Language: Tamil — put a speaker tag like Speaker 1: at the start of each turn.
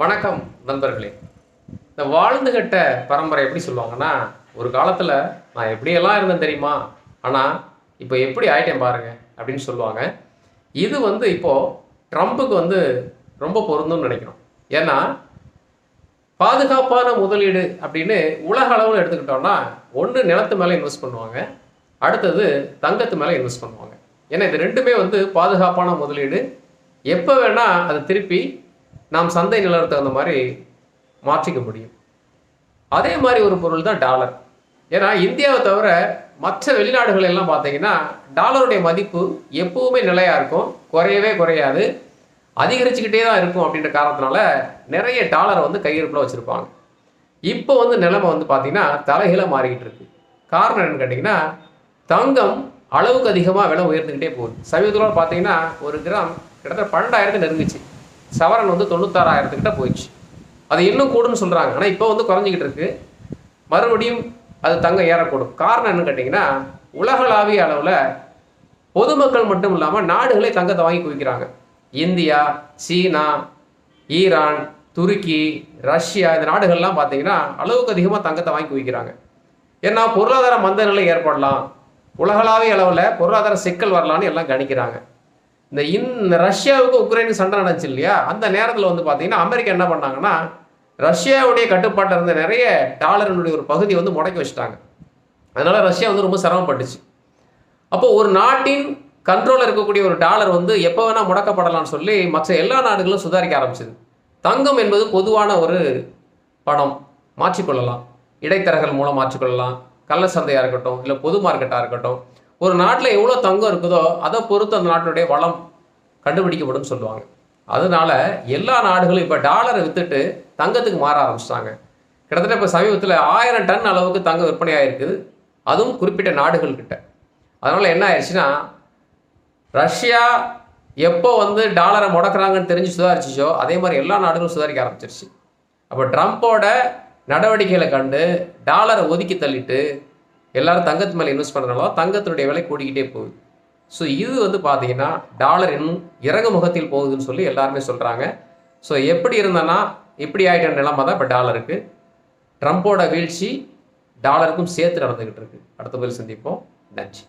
Speaker 1: வணக்கம் நண்பர்களே. இந்த வாழ்ந்து கட்ட பரம்பரை எப்படி சொல்லுவாங்கன்னா ஒரு காலத்தில் நான் எப்படியெல்லாம் இருந்தேன் தெரியுமா? ஆனால் இப்போ எப்படி ஆயிட்டேன் பாருங்க அப்படின்னு சொல்லுவாங்க. இது வந்து இப்போது ட்ரம்ப்புக்கு வந்து ரொம்ப பொருந்தும்னு நினைக்கிறோம். ஏன்னா பாதுகாப்பான முதலீடு அப்படின்னு உலக அளவில் எடுத்துக்கிட்டோம்னா ஒன்று நிலத்து மேலே இன்வெஸ்ட் பண்ணுவாங்க அடுத்தது தங்கத்து மேலே இன்வெஸ்ட் பண்ணுவாங்க. ஏன்னா இது ரெண்டுமே வந்து பாதுகாப்பான முதலீடு. எப்போ வேணால் அதை திருப்பி நாம் சந்தை நிலவரத்துக்கு தகுந்த மாதிரி மாற்றிக்க முடியும். அதே மாதிரி ஒரு பொருள் தான் டாலர். ஏன்னா இந்தியாவை தவிர மற்ற வெளிநாடுகள் எல்லாம் பார்த்தீங்கன்னா டாலருடைய மதிப்பு எப்பவுமே நிலையாக இருக்கும். குறையவே குறையாது. அதிகரிச்சுக்கிட்டே தான் இருக்கும் அப்படின்ற காரணத்தினால நிறைய டாலரை வந்து கையிருப்பில் வச்சுருப்பாங்க. இப்போ வந்து நிலைமை வந்து பார்த்திங்கன்னா தலைகீழாக மாறிக்கிட்டு இருக்கு. காரணம் என்னன்னு கேட்டிங்கன்னா தங்கம் அளவுக்கு அதிகமாக விலை உயர்ந்துக்கிட்டே போகுது. சமீபத்தில் பார்த்தீங்கன்னா ஒரு கிராம் கிட்டத்தட்ட பன்னெண்டாயிரத்து நெருங்குச்சு. சவரன் வந்து தொண்ணூத்தாறாயிரத்துக்கிட்ட போயிடுச்சு. அது இன்னும் கூடுன்னு சொல்கிறாங்க ஆனால் இப்போ வந்து குறைஞ்சிக்கிட்டு இருக்குது மறுபடியும் அது தங்கம் ஏறக்கூடும். காரணம் என்னன்னு கேட்டிங்கன்னா உலகளாவிய அளவில் பொதுமக்கள் மட்டும் இல்லாமல் நாடுகளே தங்கத்தை வாங்கி குவிக்கிறாங்க. இந்தியா சீனா ஈரான் துருக்கி ரஷ்யா இந்த நாடுகள்லாம் பார்த்தீங்கன்னா அளவுக்கு அதிகமாக தங்கத்தை வாங்கி குவிக்கிறாங்க. ஏன்னா பொருளாதார மந்த நிலை ஏற்படலாம். உலகளாவிய அளவில் பொருளாதார சிக்கல் வரலான்னு எல்லாம் கணிக்கிறாங்க. இந்த இன் ரஷ்யாவுக்கு உக்ரைனுக்கு சண்டை நடந்துச்சு இல்லையா? அந்த நேரத்தில் வந்து பார்த்தீங்கன்னா அமெரிக்கா என்ன பண்ணாங்கன்னா ரஷ்யாவுடைய கட்டுப்பாட்டில் இருந்த நிறைய டாலரினுடைய ஒரு பகுதி வந்து முடக்கி வச்சுட்டாங்க. அதனால் ரஷ்யா வந்து ரொம்ப சிரமப்பட்டுச்சு. அப்போ ஒரு நாட்டின் கண்ட்ரோலில் இருக்கக்கூடிய ஒரு டாலர் வந்து எப்போ வேணால் முடக்கப்படலாம்னு சொல்லி மற்ற எல்லா நாடுகளும் சுதாரிக்க ஆரம்பிச்சது. தங்கம் என்பது பொதுவான ஒரு பணம். மாற்றிக்கொள்ளலாம். இடைத்தரகர்கள் மூலம் மாற்றிக்கொள்ளலாம். கள்ள சந்தையாக இருக்கட்டும் இல்லை பொது மார்க்கெட்டாக இருக்கட்டும். ஒரு நாட்டில் எவ்வளோ தங்கம் இருக்குதோ அதை பொறுத்து அந்த நாட்டினுடைய வளம் கண்டுபிடிக்கப்படும் சொல்லுவாங்க. அதனால எல்லா நாடுகளும் இப்போ டாலரை வித்துட்டு தங்கத்துக்கு மாற ஆரம்பிச்சிட்டாங்க. கிட்டத்தட்ட இப்போ சமீபத்தில் ஆயிரம் டன் அளவுக்கு தங்கம் விற்பனை ஆயிருக்குது. அதுவும் குறிப்பிட்ட நாடுகள் கிட்ட. அதனால் என்ன ஆயிடுச்சுன்னா ரஷ்யா எப்போ வந்து டாலரை முடக்கிறாங்கன்னு தெரிஞ்சு சுதாரிச்சிச்சோ அதே மாதிரி எல்லா நாடுகளும் சுதாரிக்க ஆரம்பிச்சிருச்சு. அப்போ ட்ரம்ப்போட நடவடிக்கைகளை கண்டு டாலரை ஒதுக்கி தள்ளிட்டு எல்லாரும் தங்கத்து மேலே இன்வெஸ்ட் பண்ணுறதுனால தங்கத்தினுடைய விலை கூடிக்கிட்டே போகுது. ஸோ இது வந்து பார்த்தீங்கன்னா டாலர் இன்னும் இறங்கு முகத்தில் போகுதுன்னு சொல்லி எல்லாருமே சொல்கிறாங்க ஸோ எப்படி இருந்தேன்னா இப்படி ஆகிட்ட நிலைமை தான் இப்போ டாலருக்கு ட்ரம்ப்போட வீழ்ச்சி டாலருக்கும் சேர்த்து நடந்துக்கிட்டு இருக்கு. அடுத்த பதில் சந்திப்போம். நன்றி.